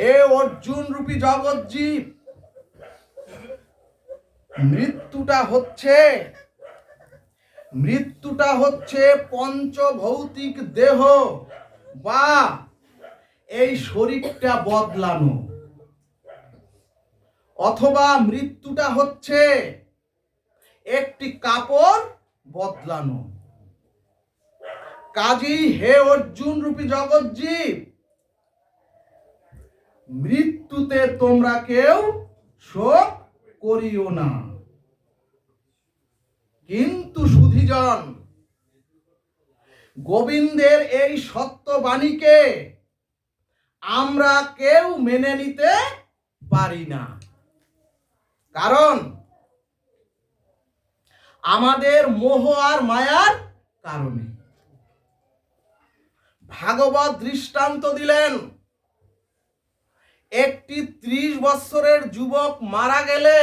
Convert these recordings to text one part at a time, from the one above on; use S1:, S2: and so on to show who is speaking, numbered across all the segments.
S1: হে অর্জুন রূপী জগৎজীব মৃত্যুটা হচ্ছে মৃত্যুটা হচ্ছে পঞ্চভৌতিক দেহ বা এই শরীরটা বদলানো। অথবা মৃত্যুটা হচ্ছে একটি কাপড় বদলানো। কাজেই হে অর্জুন রূপী জগৎজীব মৃত্যুতে তোমরা কেউ শোক করিও না। কিন্তু সুধীজন, গোবিন্দের এই সত্যবাণীকে আমরা কেউ মেনে নিতে পারি না। কারণ আমাদের মোহ আর মায়ার কারণে। ভাগবত দৃষ্টান্ত দিলেন একটি ত্রিশ বৎসরের যুবক মারা গেলে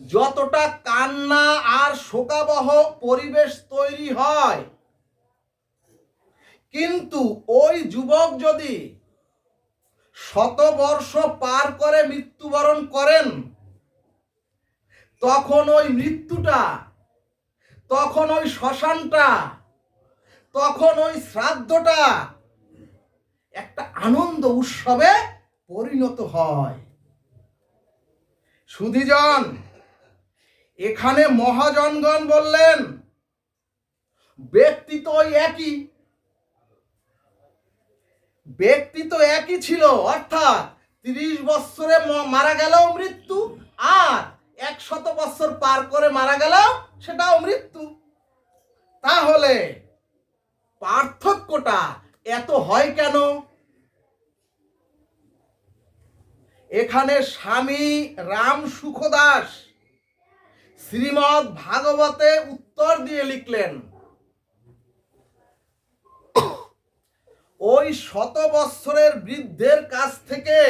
S1: যতটা কান্না আর শোকাবহ পরিবেশ তৈরি হয়। কিন্তু ওই যুবক যদি শতবর্ষ পার করে মৃত্যুবরণ করেন, তখন ওই মৃত্যুটা, তখন ওই শ্মশানটা, তখন ওই শ্রাদ্ধটা একটা আনন্দ উৎসবে পরিণত হয়। সুধীজন, এখানে মহাজনগণ বললেন, ব্যক্তি তো একই। ব্যক্তি তো একই ছিল, অর্থাৎ তিরিশ বৎসরে মারা গেলেও মৃত্যু আর একশত বৎসর পার করে মারা গেলেও সেটাও মৃত্যু। তাহলে পার্থক্যটা এত হয় কেন? এখানে স্বামী রাম সুখদাস শ্রীমৎ ভাগবতে উত্তর দিয়ে লিখলেন, ওই শত বৎসরের বৃদ্ধের কাছ থেকে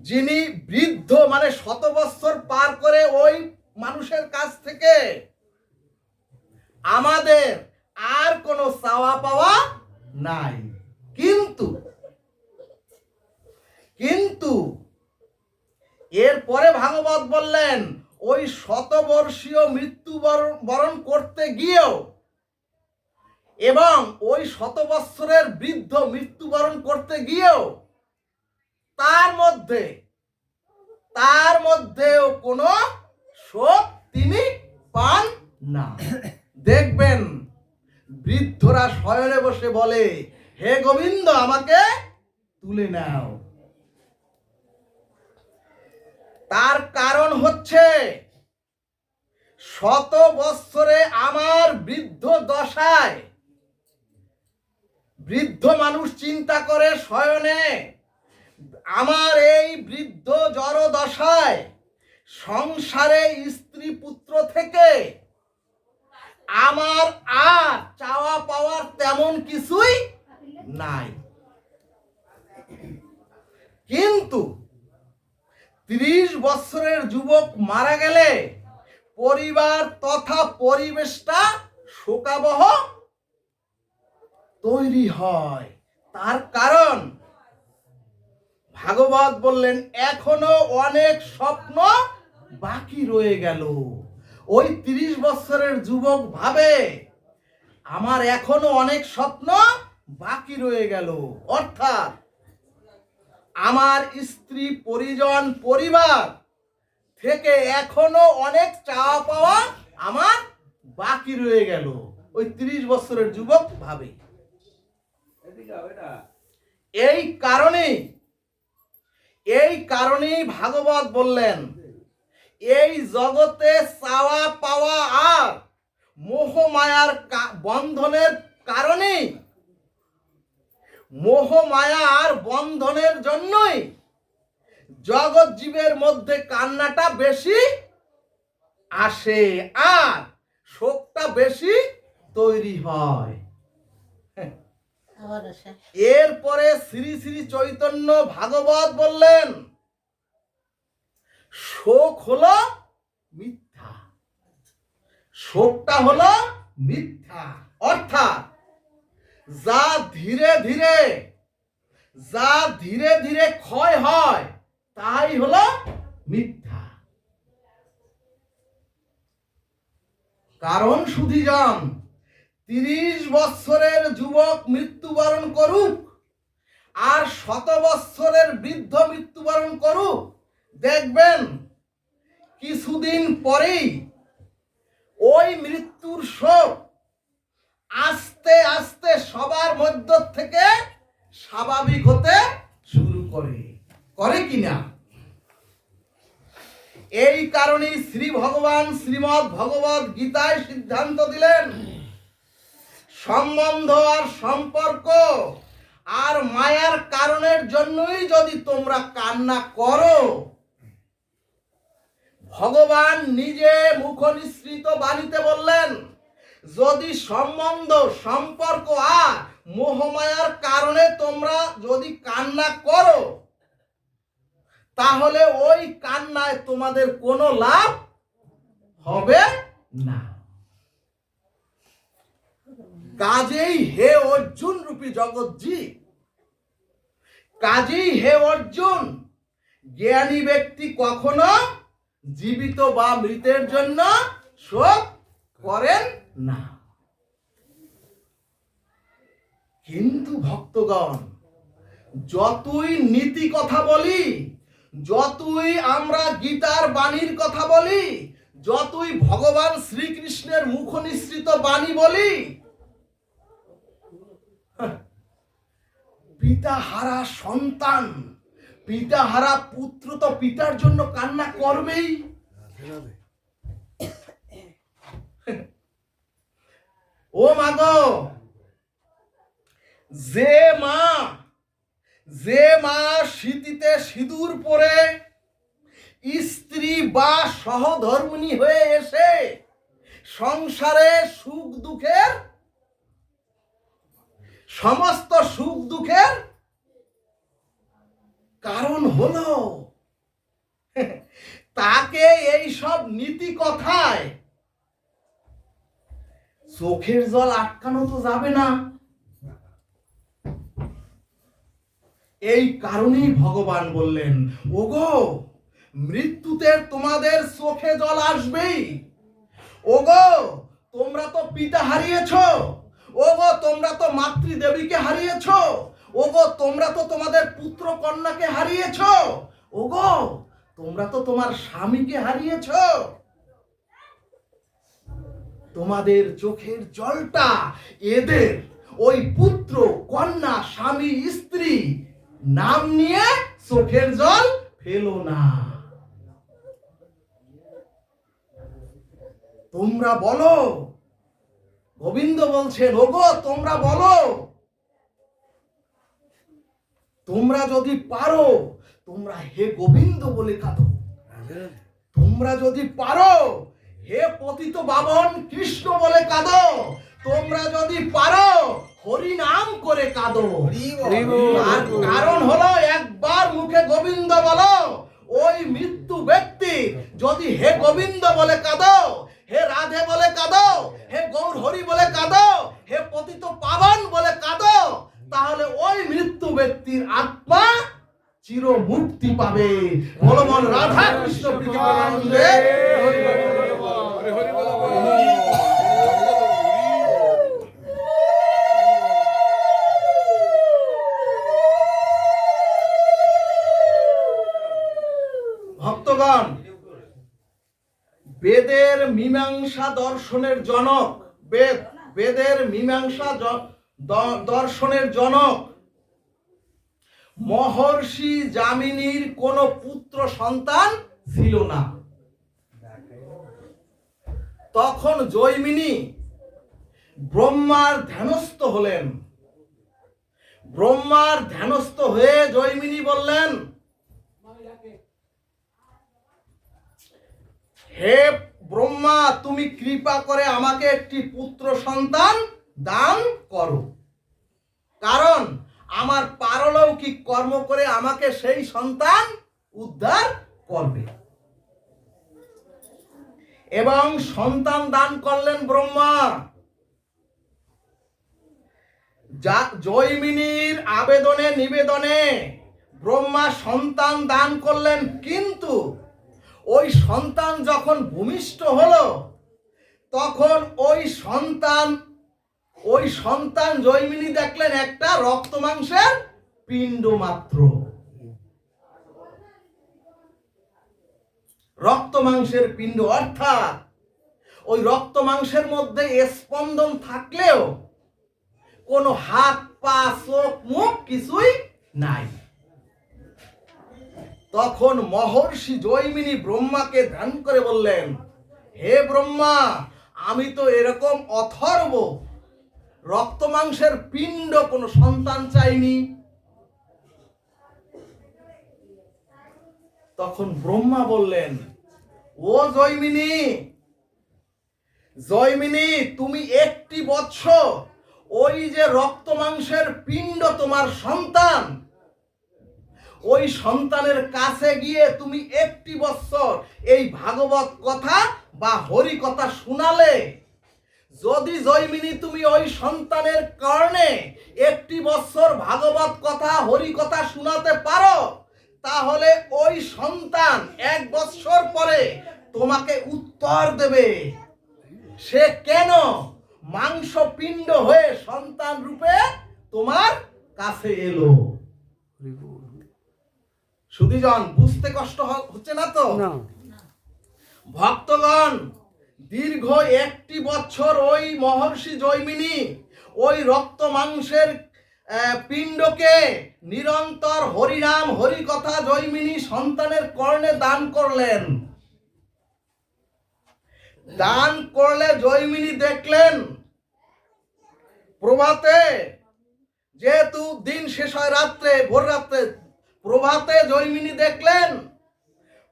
S1: যিনি বৃদ্ধ মানে শত বৎসর পার করে ওই মানুষের কাছ থেকে আমাদের আর কোনো চাওয়া পাওয়া নাই। কিন্তু কিন্তু এরপরে ভাগবত বললেন, ওই শতবর্ষীয় মৃত্যু বরণ- বরণ করতে গিয়েও এবং ওই শত বৎসরের বৃদ্ধ মৃত্যুবরণ করতে গিয়েও তার মধ্যে, তার মধ্যেও কোনো শোক তিনি পান না। দেখবেন বৃদ্ধরা শয়নে বসে বলে, হে গোবিন্দ, আমাকে তুলে নাও। তার কারণ হচ্ছে, শত বৎসরে আমার বৃদ্ধ দশায় বৃদ্ধ মানুষ চিন্তা করে শয়নে, আমার এই বৃদ্ধ জড় দশায় সংসারে স্ত্রী পুত্র থেকে আমার আর চাওয়া পাওয়ার তেমন কিছুই নাই। কিন্তু ত্রিশ বছরের যুবক মারা গেলে পরিবার তথা পরিবেশটা শোকাবহ তৈরি হয়। তার কারণ ভাগবত বললেন, এখনও অনেক স্বপ্ন বাকি রয়ে গেল। ওই তিরিশ বছরের যুবক ভাবে, আমার এখনও অনেক স্বপ্ন বাকি রয়ে গেল। অর্থাৎ, আমার স্ত্রী, পরিজন, পরিবার থেকে এখনও অনেক চাওয়া পাওয়া আমার বাকি রয়ে গেল, ওই তিরিশ বছরের যুবক ভাবে। এই কারণে এই কারণেই ভাগবত বললেন এই জগতে চাওয়া পাওয়া আর মোহ মায়ার কা- বন্ধনের কারণেই। মোহ মায়া আর বন্ধনের জন্যই জগৎ জীবের মধ্যে কান্নাটা বেশি আসে আর শোকটা বেশি তৈরি হয়। এরপরে শ্রী শ্রী চৈতন্য ভাগবত বললেন শোক হলো মিথ্যা। শোকটা হলো মিথ্যা। অর্থাৎ যা ধীরে ধীরে, যা ধীরে ধীরে ক্ষয় হয়, তাই হলো মিথ্যা। কারণ সুধীজন, তিরিশ বৎসরের যুবক মৃত্যুবরণ করুক আর শত বৎসরের বৃদ্ধ মৃত্যুবরণ করুক দেখবেন, কিছুদিন পরেই ওই মৃত্যুর শোক আস্তে আস্তে সবার মধ্য থেকে স্বাভাবিক হতে শুরু করে। করে কিনা এই কারণেই শ্রী ভগবান শ্রীমৎ ভগবত গীতায় সিদ্ধান্ত দিলেন, সম্বন্ধ আর সম্পর্ক আর মায়ার কারণের জন্যই যদি তোমরা কান্না করো ভগবান নিজে মুখ নিঃসৃত বাণীতে বললেন, যদি সম্বন্ধ, সম্পর্ক আর মোহমায়ার কারণে তোমরা যদি কান্না করো, তাহলে ওই কান্নায় তোমাদের কোনো লাভ হবে না। কাজেই হে অর্জুন রূপী জগৎজি, কাজেই হে অর্জুন, জ্ঞানী ব্যক্তি কখনো জীবিত বা মৃতের জন্য শোক করেন না। কিন্তু ভক্তগণ, যতই নীতি কথা বলি, যতই আমরা গীতার বাণীর কথা বলি, যতই ভগবান শ্রীকৃষ্ণের মুখ নিঃসৃত বাণী বলি পিতা হারা সন্তান পিতা হারা পুত্র তো পিতার জন্য কান্না করবেই। ও মাগো যে মা যে মা শীতিতে সিঁদুর পরে স্ত্রী বা সহধর্মিণী হয়ে এসে সংসারে সুখ দুঃখের, সমস্ত সুখ দুঃখের কারণ হলো, তাকে এই সব নীতি কথায় চোখের জল আটকানো তো যাবে না। এই কারণেই ভগবান বললেন, ওগো, মৃত্যুতে তোমাদের চোখে জল আসবেই। ওগো, তোমরা তো পিতা হারিয়েছো। ওগো, তোমরা তো মাতৃদেবীকে হারিয়েছো। ওগো, তোমরা তো তোমাদের পুত্র কন্যাকে হারিয়েছ। ওগো, তোমরা তো তোমার স্বামীকে হারিয়েছ। তোমাদের চোখের জলটা এদের ওই পুত্র, কন্যা, স্বামী, স্ত্রী নাম নিয়ে চোখের জল ফেলো না। তোমরা বলো, গোবিন্দ বলছেন, ওগো, তোমরা বলো। তোমরা যদি পারো, তোমরা হে গোবিন্দ বলে কাঁদো। তোমরা যদি পারো, হে পতিত বাবন কৃষ্ণ বলে কাঁদো। তোমরা যদি পারো, হরি নাম করে কাঁদো। আর কারণ হলো, একবার মুখে গোবিন্দ বলো, ওই মৃত্যু ব্যক্তি যদি হে গোবিন্দ বলে কাঁদো, হে রাধে বলে কাঁদো, হে গৌর হরি বলে কাঁদো, হে পতিত পাবন বলে কাঁদো তাহলে ওই মৃত্যু ব্যক্তির আত্মা চির মুক্তি পাবে বলবন রাধা কৃষ্ণ ভক্তগণ বেদের মীমাংসা দর্শনের জনক বেদ বেদের মীমাংসা দর্শনের জনক। মহর্ষি যামিনীর কোনো পুত্র সন্তান ছিল না। তখন জৈমিনী ব্রহ্মার ধ্যানস্থ হলেন। ব্রহ্মার ধ্যানস্থ হয়ে জৈমিনী বললেন, হে ব্রহ্মা, তুমি কৃপা করে আমাকে একটি পুত্র সন্তান দান করো। কারণ আমার পারলৌকিক কর্ম করে আমাকে সেই সন্তান উদ্ধার করবে। এবং সন্তান দান করলেন ব্রহ্মা। যা জৈমিনীর আবেদনে নিবেদনে ব্রহ্মা সন্তান দান করলেন, কিন্তু ওই সন্তান যখন ভূমিষ্ঠ হলো, তখন ওই সন্তান ওই সন্তান জৈমিনী দেখলেন একটা রক্ত মাংসের পিণ্ড মাত্র। রক্ত মাংসের পিণ্ড, অর্থাৎ ওই রক্ত মাংসের মধ্যে স্পন্দন থাকলেও কোনো হাত, পা, চোখ, মুখ কিছুই নাই। তখন মহর্ষি জৈমিনী ব্রহ্মাকে ধ্যান করে বললেন, হে ব্রহ্মা, আমি তো এরকম অথর্ব রক্ত মাংসের পিণ্ড কোনো সন্তান চাইনি তখন ব্রহ্মা বললেন, ও জৈমিনী জয়মিনী, তুমি একটি বৎস ওই যে রক্ত মাংসের পিণ্ড তোমার সন্তান, ওই সন্তানের কাছে গিয়ে তুমি একটি বৎসর এই ভাগবত কথা বা হরি কথা শোনালে। যদি জৈমিনী তুমি ওই সন্তানের কারণে একটি বৎসর ভাগবত কথা হরি কথা শোনাতে পারো তাহলে ওই সন্তান এক বৎসর পরে তোমাকে উত্তর দেবে। সে কেন মাংস পিণ্ড হয়ে সন্তান রূপে তোমার কাছে এলো? সুধীজন বুঝতে কষ্ট হচ্ছে না তো? ভক্তগণ দীর্ঘ একটি বছর ওই মহর্ষি জৈমিনী ওই রক্ত মাংসের পিণ্ডকে নিরন্তর হরিনাম হরিকথা জৈমিনী সন্তানের কর্ণে দান করলেন। দান করলে জৈমিনী দেখলেন, প্রভাতে যেহেতু দিন শেষ হয় রাত্রে, ভোর রাত্রে, প্রভাতে জৈমিনী দেখলেন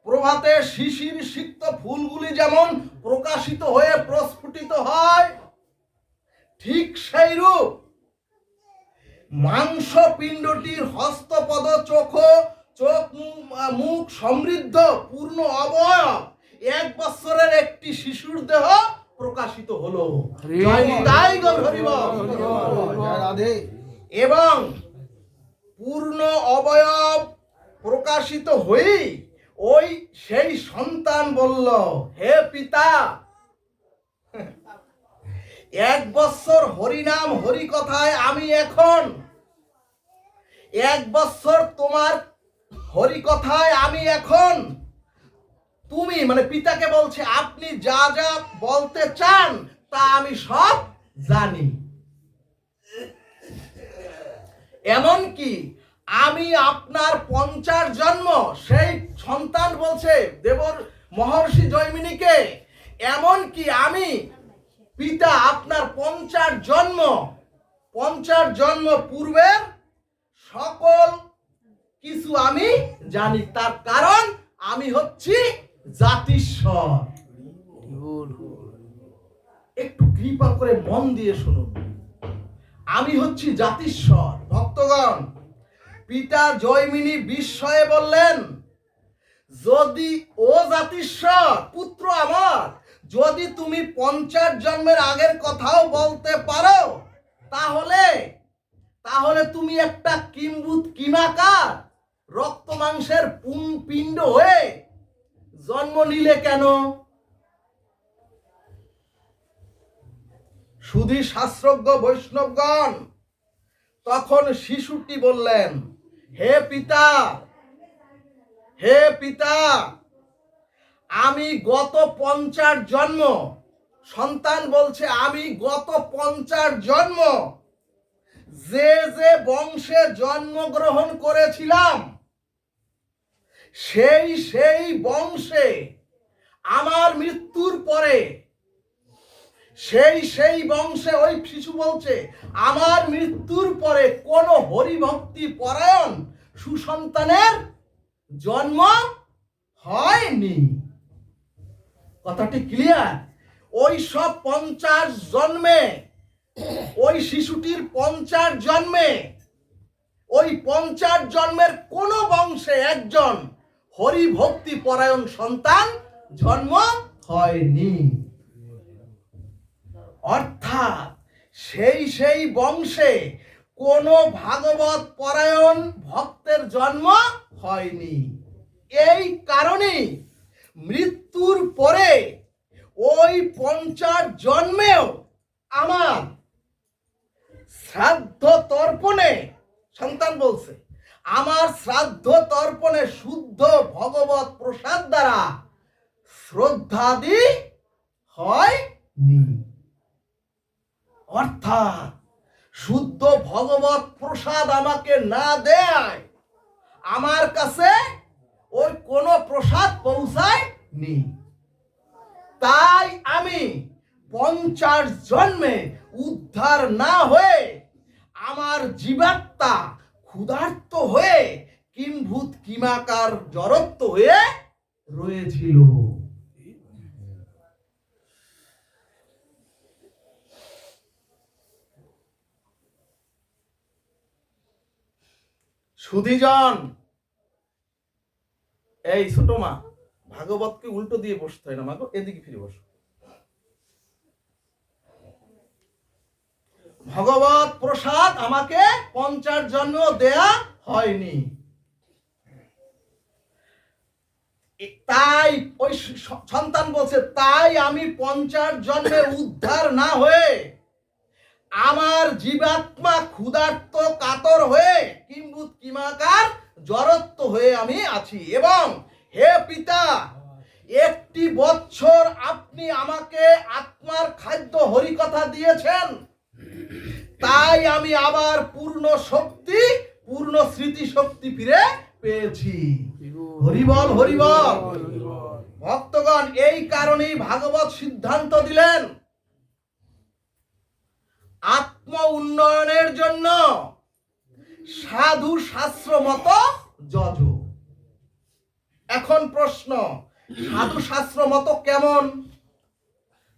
S1: প্রভাতে শিশির সিক্ত ফুলগুলি যেমন প্রকাশিত হয়ে প্রস্ফুটিত হয় ঠিক সেই রূপ মাংস পিণ্ডটির হস্তপদ চোখ চোখ মুখ সমৃদ্ধ পূর্ণ অবয়ব। এক বছরের একটি শিশুর দেহ প্রকাশিত হলো। এবং পূর্ণ অবয়ব প্রকাশিত হয়েই ওই সেই সন্তান বলল, হে পিতা, এক বছর হরিনাম হরি কথায় আমি এখন। এক বছর তোমার হরি কথায় আমি এখন। তুমি মানে পিতাকে বলছে, আপনি যা যা বলতে চান, তা আমি সব জানি। এমনকি আমি আপনার পঞ্চাশ জন্ম, সেই সন্তান বলছে দেবর মহর্ষি জৈমিনীকে। এমনকি আমি পিতা আপনার পঞ্চাশ জন্ম পঞ্চাশ জন্ম পূর্বের সকল কিছু আমি জানি। তার কারণ আমি হচ্ছি জাতিস্বর। একটু কৃপা করে মন দিয়ে শুনুন। আমি হচ্ছি জাতিস্বর। ভক্তগণ পিতা জয়মিনী বিস্ময়ে বললেন, যদি ও জাতিস্বর, পুত্র আমার, যদি তুমি পঞ্চাশ জন্মের আগের কথাও বলতে পারো, তাহলে তাহলে তুমি একটা কিম্বুত কিমাকার রক্ত মাংসের পিণ্ড হয়ে জন্ম নিলে কেন? সুধী শাস্ত্রজ্ঞ বৈষ্ণবগণ তখন শিশুটি বললেন হে পিতা হে পিতা, আমি গত পঞ্চাশ জন্ম, সন্তান বলছে, আমি গত পঞ্চাশ জন্ম, যে যে বংশে জন্মগ্রহণ করেছিলাম, সেই সেই বংশে আমার মৃত্যুর পরে সেই সেই বংশে ওই শিশু বলছে, আমার মৃত্যুর পরে কোন হরিভক্তি পরায়ণ সুসন্তানের জন্ম হয়নি। কথাটি ক্লিয়ার ওই সব পঞ্চাশ জন্মে, ওই শিশুটির পঞ্চাশ জন্মে, ওই পঞ্চাশ জন্মের কোন বংশে একজন হরিভক্তি পরায়ণ সন্তান জন্ম হয়নি। অর্থাৎ সেই সেই বংশে কোনো ভাগবত পরায়ণ ভক্তের জন্ম হয়নি। এই কারণেই মৃত্যুর পরে ওই পঞ্চাশ জন্মেও আমার শ্রাদ্ধ তর্পণে, সন্তান বলছে, আমার শ্রাদ্ধ তর্পণে শুদ্ধ ভগবত প্রসাদ দ্বারা শ্রদ্ধাদি হয়নি। অর্থাৎ শুদ্ধ ভগবত প্রসাদ আমাকে না দেয়, আমার কাছে ওই কোনো প্রসাদ পৌঁছায় নি তাই আমি পঞ্চাশ জন্মে উদ্ধার না হয়ে আমার জীবাত্মা ক্ষুধার্ত হয়ে কিম্ভূত কিমাকার জড়ত্ব হয়ে রয়েছিল। সুধীজন! এই ছোট মা, ভাগবতকে উল্টো দিয়ে বসতে হয় না মাগো এদিকে ফিরে বসো। ভগবত প্রসাদ আমাকে পঞ্চাশ জন্ম দেয়া হয়নি। তাই ওই সন্তান বলছে, তাই আমি পঞ্চাশ জন্মে উদ্ধার না হয়ে আমার জীবাত্মা ক্ষুধার্ত কাতর হয়ে কিম্বুত কিমাকার জড়ত্ব হয়ে আমি আছি এবং হে পিতা, একটি বছর আপনি আমাকে আত্মার খাদ্য হরিকথা দিয়েছেন। তাই আমি আবার পূর্ণ শক্তি, পূর্ণ স্মৃতি শক্তি ফিরে পেয়েছি। হরিবল হরিবল। ভক্তগণ, এই কারণেই ভাগবত সিদ্ধান্ত দিলেন আত্ম উন্নয়নের জন্য সাধু শাস্ত্র মতো যজ। এখন প্রশ্ন, সাধু শাস্ত্র মতো কেমন?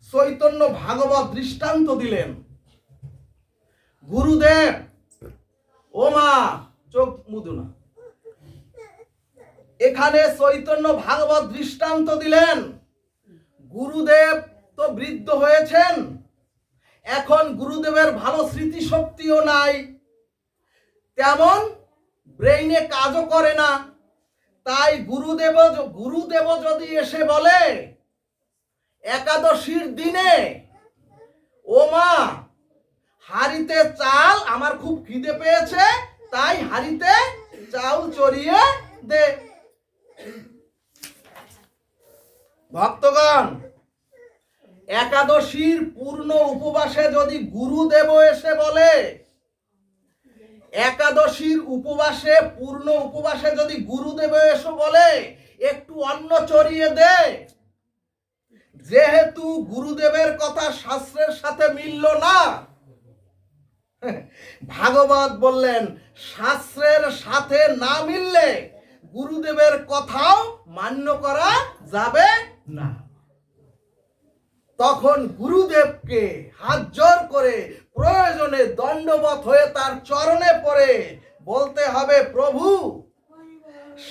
S1: চৈতন্য ভাগবত দৃষ্টান্ত দিলেন। গুরুদেব, ও মা, চোখ মুদু না। এখানে চৈতন্য ভাগবত দৃষ্টান্ত দিলেন। গুরুদেব তো বৃদ্ধ হয়েছেন। এখন গুরুদেবের ভালো স্মৃতিশক্তিও নাই। তেমন ব্রেইনে কাজও করে না। তাই গুরুদেব গুরুদেব যদি এসে বলে, একাদশীর দিনে, ও মা, হাড়িতে চাল আমার খুব খিদে পেয়েছে, তাই হাড়িতে চাল চড়িয়ে দে। ভক্তগণ একাদশীর পূর্ণ উপবাসে যদি গুরুদেব এসে বলে, একাদশীর উপবাসে, পূর্ণ উপবাসে যদি গুরুদেব এসে বলে, একটু অন্ন চড়িয়ে দে। যেহেতু গুরুদেবের কথা শাস্ত্রের সাথে মিলল না। ভাগবত বললেন, শাস্ত্রের সাথে না মিললে গুরুদেবের কথাও মান্য করা যাবে না। তখন গুরুদেবকে হাত জোর করে প্রয়োজনে দণ্ডবত হয়ে তার চরণে পড়ে। বলতে হবে, প্রভু,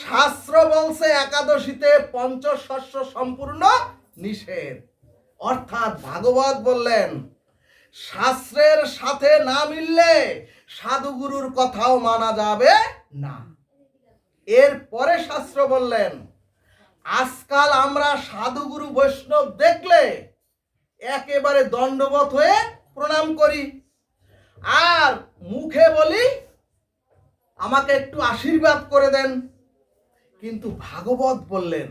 S1: শাস্ত্র বলছে একাদশীতে পঞ্চশস্য সম্পূর্ণ নিষেধ। অর্থাৎ ভাগবত বললেন, শাস্ত্রের সাথে না মিললে সাধুগুরুর কথাও মানা যাবে না। এর পরে শাস্ত্র বললেন, আজকাল আমরা সাধুগুরু বৈষ্ণব দেখলে একেবারে দণ্ডবত হয়ে প্রণাম করি। আর মুখে বলি, আমাকে একটু আশীর্বাদ করে দেন। কিন্তু ভাগবত বললেন,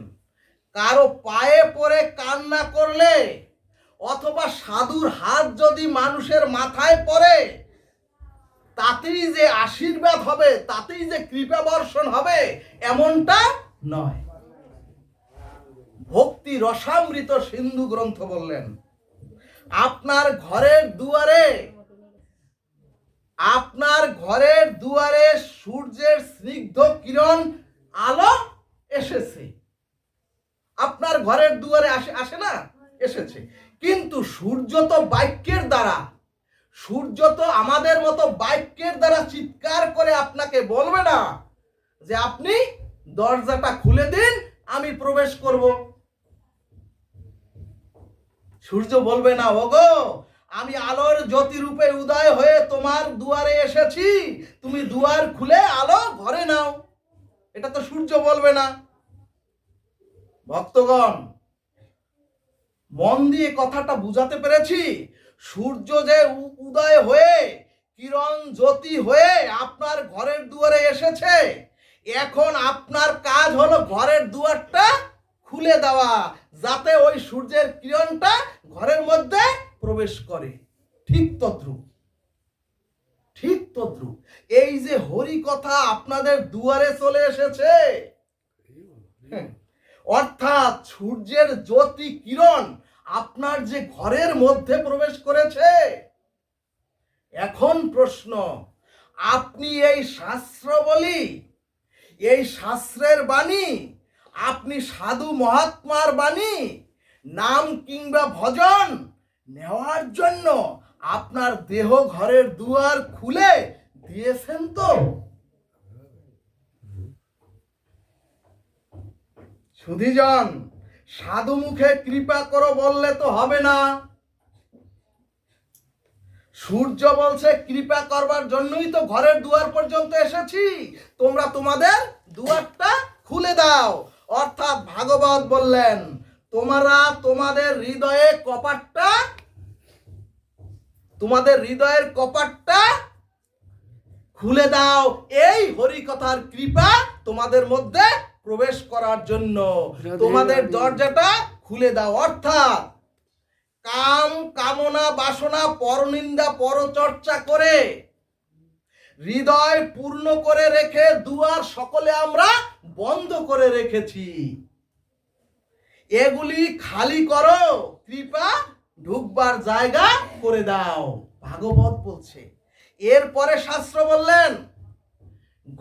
S1: কারও পায়ে পড়ে কান্না করলে অথবা সাধুর হাত যদি মানুষের মাথায় পড়ে, তাতেই যে আশীর্বাদ হবে, তাতেই যে কৃপা বর্ষণ হবে, এমনটা নয়। ভক্তি রসামৃত সিন্ধু গ্রন্থ বললেন আপনার ঘরের দুয়ারে, আপনার ঘরের দুয়ারে সূর্যের স্নিগ্ধ কিরণ আলো এসেছে। আপনার ঘরের দুয়ারে আসে আসে না? এসেছে। কিন্তু সূর্য তো বাক্যের দ্বারা, সূর্য তো আমাদের মতো বাক্যের দ্বারা চিৎকার করে আপনাকে বলবে না যে, আপনি দরজাটা খুলে দিন, আমি প্রবেশ করব। সূর্য বলবে না, ওগো, আমি আলোর জ্যোতি রূপে উদয় হয়ে তোমার দুয়ারে এসেছি। তুমি দুয়ার খুলে আলো ঘরে নাও। এটা তো সূর্য বলবে না। ভক্তগণ, মন দিয়ে কথাটা বুঝাতে পেরেছি। সূর্য যে উদয় হয়ে, কিরণ জ্যোতি হয়ে আপনার ঘরের দুয়ারে এসেছে। এখন আপনার কাজ হলো ঘরের দুয়ারটা খুলে দেওয়া যাতে ওই সূর্যের কিরণটা ঘরের মধ্যে প্রবেশ করে। ঠিক তদ্রুপ। ঠিক তদ্রুপ। এই যে হরি কথা আপনাদের দুয়ারে চলে এসেছে। হ্যাঁ, অর্থাৎ সূর্যের জ্যোতি কিরণ আপনার যে ঘরের মধ্যে প্রবেশ করেছে। এখন প্রশ্ন আপনি এই শাস্ত্র বলি এই শাস্ত্রের বাণী আপনি সাধু মহাত্মার বাণী, নাম কিংবা ভজন নেওয়ার জন্য আপনার দেহ ঘরের দুয়ার খুলে দিয়েছেন তো? সুধীজন, সাধু মুখে কৃপা করো বললে তো হবে না। সূর্য বলছে, কৃপা করবার জন্যই তো ঘরের দুয়ার পর্যন্ত এসেছি। তোমরা তোমাদের দুয়ারটা খুলে দাও। অর্থাৎ ভাগবত বললেন তোমরা তোমাদের হৃদয়ে কপাটটা তোমাদের হৃদয়ের কপাটটা খুলে দাও। এই হরিকথার কৃপা তোমাদের মধ্যে প্রবেশ করার জন্য। তোমাদের দরজাটা খুলে দাও। অর্থাৎ কাম কামনা বাসনা পরনিন্দা পরচর্চা করে হৃদয় পূর্ণ করে রেখে দুয়ার সকলে আমরা বন্ধ করে রেখেছি। এগুলি খালি করো, কৃপা ঢুকবার জায়গা করে দাও, ভাগবত বলছে। এরপরে শাস্ত্র বললেন,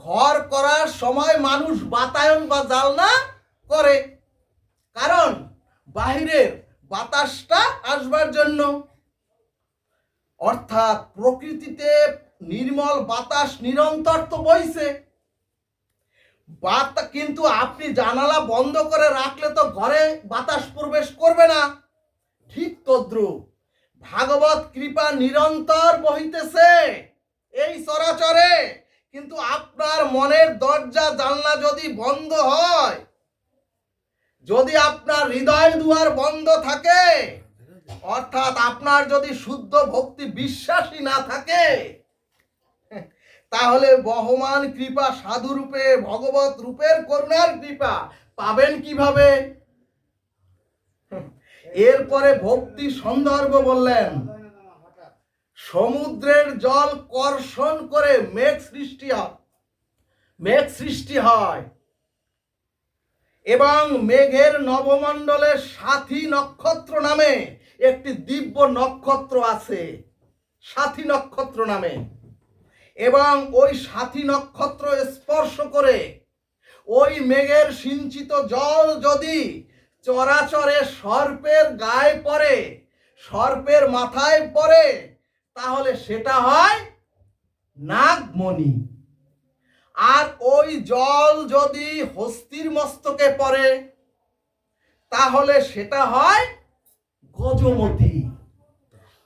S1: ঘর করার সময় মানুষ বাতায়ন বা জালনা করে, কারণ বাহিরের বাতাসটা আসবার জন্য। অর্থাৎ প্রকৃতিতে নির্মল বাতাস নিরন্তর তো বইছে। বাত কিন্তু আপনি জানালা বন্ধ করে রাখলে তো ঘরে বাতাস প্রবেশ করবে না। ঠিক তদ্রুপ। ভাগবত কৃপা নিরন্তর বহিতেছে। এই চরাচরে কিন্তু আপনার মনের দরজা জানলা যদি বন্ধ হয়, যদি আপনার হৃদয় দুয়ার বন্ধ থাকে, অর্থাৎ আপনার যদি শুদ্ধ ভক্তি বিশ্বাসী না থাকে তাহলে বহমান কৃপা সাধু রূপে ভগবত রূপের করুণার কৃপা পাবেন কীভাবে? এরপরে ভক্তি সন্দর্ভ বললেন, সমুদ্রের জল কর্ষণ করে মেঘ সৃষ্টি হয়, মেঘ সৃষ্টি হয়। এবং মেঘের নবমণ্ডলে সাথী নক্ষত্র নামে একটি দিব্য নক্ষত্র আছে, সাথী নক্ষত্র নামে। এবং ওই সাথী নক্ষত্র স্পর্শ করে, ওই মেঘের সিঞ্চিত জল যদি চরাচরে সর্পের গায়ে পড়ে, সর্পের মাথায় পড়ে, তাহলে সেটা হয় নাগমণি। আর ওই জল যদি হস্তির মস্তকে পড়ে, তাহলে সেটা হয় গজমতি।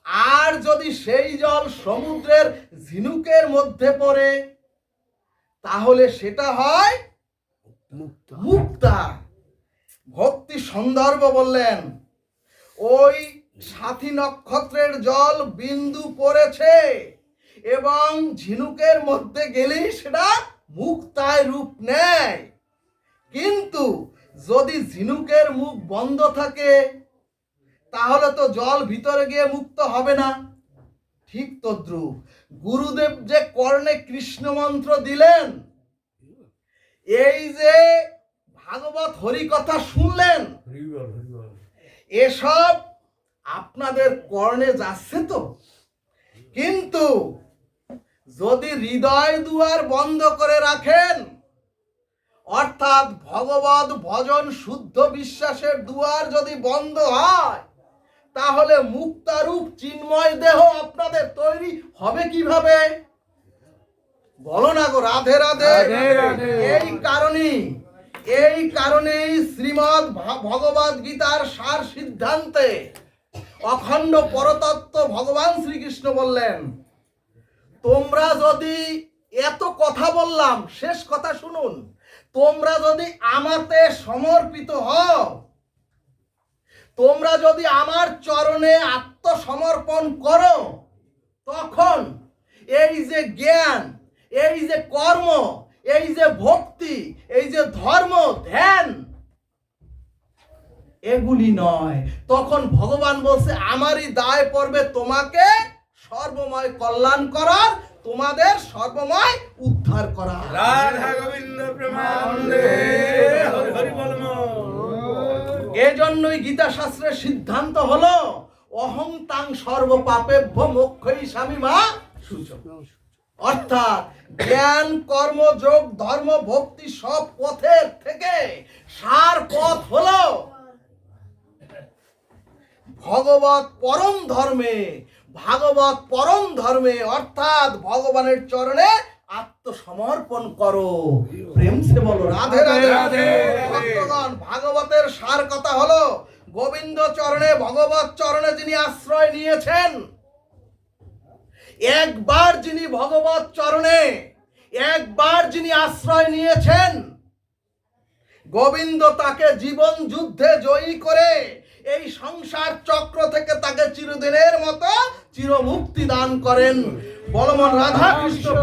S1: আর যদি সেই জল সমুদ্রের ঝিনুকের মধ্যে পড়ে তাহলে সেটা হয়
S2: মুক্ত।
S1: ভক্তি সন্দর্ভ বললেন ওই সাথী নক্ষত্রের জল বিন্দু পড়েছে এবং ঝিনুকের মধ্যে গেলেই সেটা মুক্তায় রূপ নেয়। কিন্তু যদি ঝিনুকের মুখ বন্ধ থাকে তাহলে তো জল ভিতরে গিয়ে মুক্ত হবে না। ঠিক তদ্রুপ। গুরুদেব যে কর্ণে কৃষ্ণ মন্ত্র দিলেন এই যে ভাগবত হরি কথা শুনলেন এসব আপনাদের কর্ণে যাচ্ছে তো। কিন্তু যদি হৃদয় দুয়ার বন্ধ করে রাখেন অর্থাৎ ভগবত ভজন শুদ্ধ বিশ্বাসের দুয়ার যদি বন্ধ হয় তাহলে মুক্তারূপ চিন্ময় দেহ আপনাদের তৈরি হবে কীভাবে? বলো না গো রাধে রাধে। এই কারণেই এই কারণেই শ্রীমদ ভগবত গীতার সার সিদ্ধান্তে অখণ্ড পরতত্ত্ব ভগবান শ্রীকৃষ্ণ বললেন তোমরা যদি এত কথা বললাম শেষ কথা শুনুন। তোমরা যদি আমাতে সমর্পিত হও তোমরা যদি আমার চরণে আত্মসমর্পণ করো, তখন এই যে জ্ঞান, এই যে কর্ম, এই যে ভক্তি, এই যে ধর্ম, ধ্যান, এগুলি নয়। তখন ভগবান বলছে, আমারই দায় পড়বে তোমাকে সর্বময় কল্যাণ করার, তোমাদের সর্বময় উদ্ধার করা
S3: রাধা গোবিন্দ
S1: এজন্যই গীতা শাস্ত্রের সিদ্ধান্ত হলো, অহং তাং সর্বপাপেভ্য মোক্ষই স্বামী মা সূচক। অর্থাৎ জ্ঞান, কর্ম, যোগ, ধর্ম, ভক্তি সব পথের থেকে সার পথ হলো ভগবত পরম ধর্মে ভাগবত পরম ধর্মে, অর্থাৎ ভগবানের চরণে আত্মসমর্পণ করো। প্রেম সে বলো রাধে রাধে। ভক্তগণ ভাগবতের সার কথা হলো গোবিন্দ চরণে ভগবত চরণে যিনি আশ্রয় নিয়েছেন একবার যিনি ভগবত চরণে একবার যিনি আশ্রয় নিয়েছেন গোবিন্দ তাকে জীবন যুদ্ধে জয়ী করে এই সংসার চক্র থেকে তাকে চিরদিনের মতো চিরমুক্তি দান করেন। বলমন রাধা কৃষ্ণ